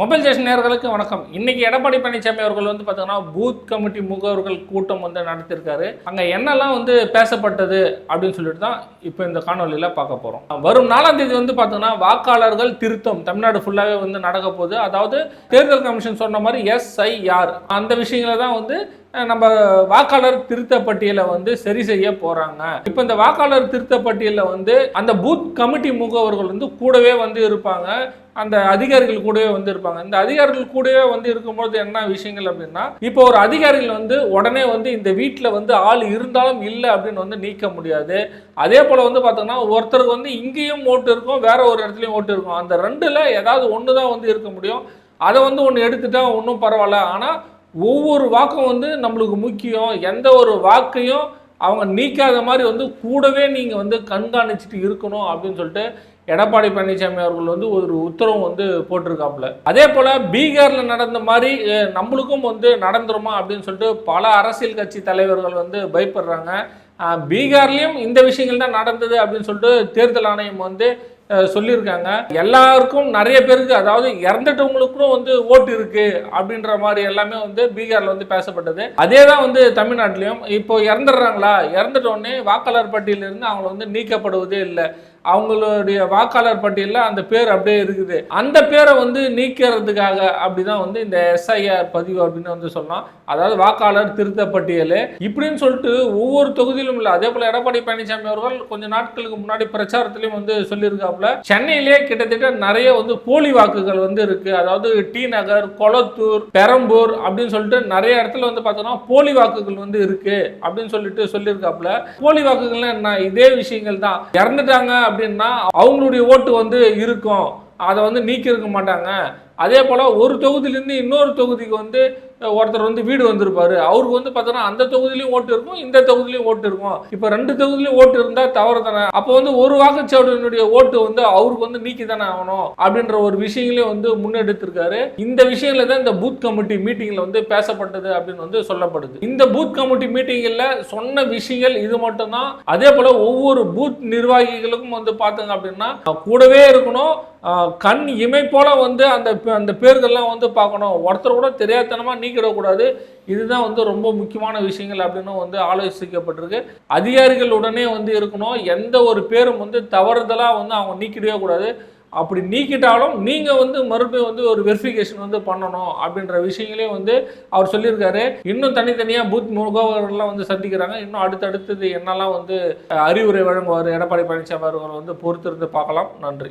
Mobile station நேர்களுக்கு வணக்கம். இன்னைக்கு எடப்பாடி பழனிசாமி அவர்கள் வந்து பார்த்தீங்கன்னா பூத் கமிட்டி முகவர்கள் கூட்டம் வந்து நடத்திருக்காரு அங்கே என்னெல்லாம் வந்து பேசப்பட்டது அப்படின்னு சொல்லிட்டு தான் இப்போ இந்த காணொலியில் பார்க்க போகிறோம் வரும் நாலாம் தேதி வந்து பார்த்தீங்கன்னா வாக்காளர்கள் திருத்தம் தமிழ்நாடு ஃபுல்லாகவே வந்து நடக்க போகுது. அதாவது தேர்தல் கமிஷன் சொன்ன மாதிரி எஸ்ஐஆர். அந்த விஷயங்களை தான் வந்து நம்ம வாக்காளர் திருத்த பட்டியலை வந்து சரி செய்ய போறாங்க. இப்போ இந்த வாக்காளர் திருத்த பட்டியலில் வந்து அந்த பூத் கமிட்டி முகவர்கள் வந்து கூடவே வந்து இருப்பாங்க. அந்த அதிகாரிகள் கூடவே வந்து இருப்பாங்க. இந்த அதிகாரிகள் கூடவே வந்து இருக்கும்போது என்ன விஷயங்கள் அப்படின்னா இப்போ ஒரு அதிகாரிகள் வந்து உடனே வந்து இந்த வீட்டில் வந்து ஆள் இருந்தாலும் இல்லை அப்படின்னு வந்து நீக்க முடியாது. அதே போல் வந்து பார்த்தோம்னா ஒருத்தருக்கு வந்து இங்கேயும் ஓட்டு இருக்கும் வேற ஒரு இடத்துலையும் ஓட்டு இருக்கும். அந்த ரெண்டுல ஏதாவது ஒன்று தான் வந்து இருக்க முடியும். அதை வந்து ஒன்று எடுத்துட்டா ஒன்றும் பரவாயில்ல. ஆனால் ஒவ்வொரு வாக்கும் வந்து நம்மளுக்கு முக்கியம். எந்த ஒரு வாக்கையும் அவங்க நீக்காத மாதிரி வந்து கூடவே நீங்கள் வந்து கண்காணிச்சுட்டு இருக்கணும் அப்படின்னு சொல்லிட்டு எடப்பாடி பழனிசாமி அவர்கள் வந்து ஒரு உத்தரவு வந்து போட்டிருக்காப்புல. அதே போல் பீகாரில் நடந்த மாதிரி நம்மளுக்கும் வந்து நடந்துருமா அப்படின்னு சொல்லிட்டு பல அரசியல் கட்சி தலைவர்கள் வந்து பயப்படுறாங்க. பீகார்லேயும் இந்த விஷயங்கள் தான் நடந்தது அப்படின்னு சொல்லிட்டு தேர்தல் ஆணையம் வந்து சொல்லியிருக்காங்க. எல்லாருக்கும் நிறைய பேருக்கு அதாவது இறந்துட்டவங்களுக்கும் வந்து ஓட்டு இருக்கு அப்படின்ற மாதிரி எல்லாமே வந்து பீகார்ல வந்து பேசப்பட்டது. அதே தான் வந்து தமிழ்நாட்டிலையும். இப்போ இறந்துடுறாங்களா? இறந்துட்ட உடனே வாக்காளர் பட்டியலிருந்து அவங்களை வந்து நீக்கப்படுவதே இல்லை. அவங்களுடைய வாக்காளர் பட்டியலில் அந்த பேர் அப்படியே இருக்குது. அந்த பேரை வந்து நீக்கிறதுக்காக அப்படிதான் வந்து இந்த எஸ்ஐஆர் பதிவு அப்படின்னு வந்து சொல்லலாம் அதாவது வாக்காளர் திருத்த பட்டியல். இப்படின்னு சொல்லிட்டு ஒவ்வொரு தொகுதியிலும் இல்லை அதே போல எடப்பாடி பழனிசாமி அவர்கள் கொஞ்ச நாட்களுக்கு முன்னாடி பிரச்சாரத்திலையும் வந்து சொல்லியிருக்காப்புல. சென்னையிலே கிட்டத்தட்ட நிறைய வந்து போலி வாக்குகள் வந்து இருக்கு. அதாவது டி நகர் கொளத்தூர் பெரம்பூர் அப்படின்னு சொல்லிட்டு நிறைய இடத்துல வந்து பார்த்தோம்னா போலி வாக்குகள் வந்து இருக்கு அப்படின்னு சொல்லிட்டு சொல்லியிருக்காப்புல. போலி வாக்குகள்னா என்ன? இதே விஷயங்கள் தான். இறந்துட்டாங்க அப்படின்னா அவங்களுடைய ஓட்டு வந்து இருக்கும். அதை வந்து நீக்கி இருக்க மாட்டாங்க. அதே போல் ஒரு தொகுதியிலேருந்து இன்னொரு தொகுதிக்கு வந்து ஒருத்தர் வந்து வீடு வந்திருப்பார். அவருக்கு வந்து பார்த்தோன்னா அந்த தொகுதியிலையும் ஓட்டு இருக்கும் இந்த தொகுதியிலையும் ஓட்டு இருக்கும். இப்போ ரெண்டு தொகுதியிலையும் ஓட்டு இருந்தால் தவறு தானே? அப்போ வந்து ஒரு வாக்குச்சாவடியினுடைய ஓட்டு வந்து அவருக்கு வந்து நீக்கி தானே ஆகணும் அப்படின்ற ஒரு விஷயங்களையும் வந்து முன்னெடுத்திருக்காரு. இந்த விஷயங்கள தான் இந்த பூத் கமிட்டி மீட்டிங்கில் வந்து பேசப்பட்டது அப்படின்னு வந்து சொல்லப்படுது. இந்த பூத் கமிட்டி மீட்டிங்கில் சொன்ன விஷயங்கள் இது மட்டும்தான். அதே போல் ஒவ்வொரு பூத் நிர்வாகிகளுக்கும் வந்து பார்த்தோங்க அப்படின்னா கூடவே இருக்கணும். கண் இமை போல வந்து அந்த அந்த பேர்கள்லாம் வந்து பார்க்கணும். ஒருத்தர் கூட தெரியாதனமாக நீக்கிடக்கூடாது இதுதான் வந்து ரொம்ப முக்கியமான விஷயங்கள் அப்படின்னு வந்து ஆலோசிக்கப்பட்டிருக்கு. அதிகாரிகள் உடனே வந்து இருக்கணும். எந்த ஒரு பேரும் வந்து தவறுதலாக வந்து அவங்க நீக்கிடவே கூடாது. அப்படி நீக்கிட்டாலும் நீங்கள் வந்து மறுபடியும் வந்து ஒரு வெரிஃபிகேஷன் வந்து பண்ணணும் அப்படின்ற விஷயங்களையும் வந்து அவர் சொல்லியிருக்காரு. இன்னும் தனித்தனியாக பூத் முகவர்கள்லாம் வந்து சந்திக்கிறாங்க. இன்னும் அடுத்தடுத்தது என்னெல்லாம் வந்து அறிவுரை வழங்குவார். எடப்பாடி பழனிசாமி அவர்கள் வந்து பொறுத்திருந்து பார்க்கலாம். நன்றி.